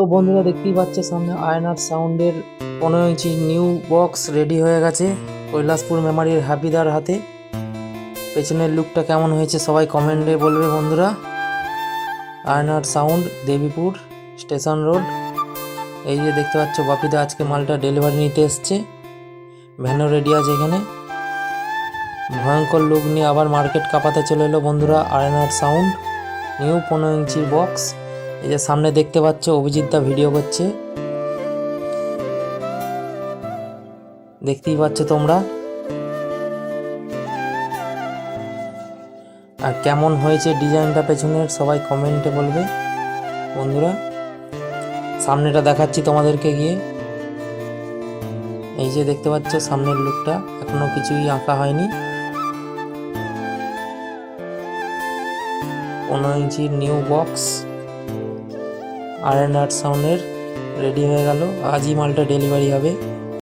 তো বন্ধুরা দেখতেই পাচ্ছে, সামনে আয়নার সাউন্ডের পনেরো ইঞ্চি নিউ বক্স রেডি হয়ে গেছে কৈলাসপুর মেমারির হাবিদার হাতে। পেছনের লুকটা কেমন হয়েছে সবাই কমেন্টে বলবে বন্ধুরা। আয়নার সাউন্ড, দেবীপুর স্টেশন রোড। এই যে দেখতে পাচ্ছ, বাপিদা আজকে মালটা ডেলিভারি নিতে এসছে। ভ্যানও রেডি আছে এখানে। ভয়ঙ্কর লুক নিয়ে আবার মার্কেট কাঁপাতে চলে এলো বন্ধুরা আয়নার সাউন্ড। নিউ পনেরো ইঞ্চির বক্স। এই যে সামনে দেখতে পাচ্ছ, অভিজিৎ দা ভিডিও করছে। দেখতেই পাচ্ছ তোমরা। আর কেমন হয়েছে ডিজাইনটা পেছনের, সবাই কমেন্টে বলবে। বন্ধুরা, সামনেটা দেখাচ্ছি তোমাদেরকে গিয়ে। এই যে দেখতে পাচ্ছ, সামনের লুকটা এখনও কিছুই আঁকা হয়নি। পনেরো ইঞ্চির নিউ বক্স আর এন আর্ট সাউন্ডের রেডি হয়ে গেল। আজই মালটা ডেলিভারি হবে।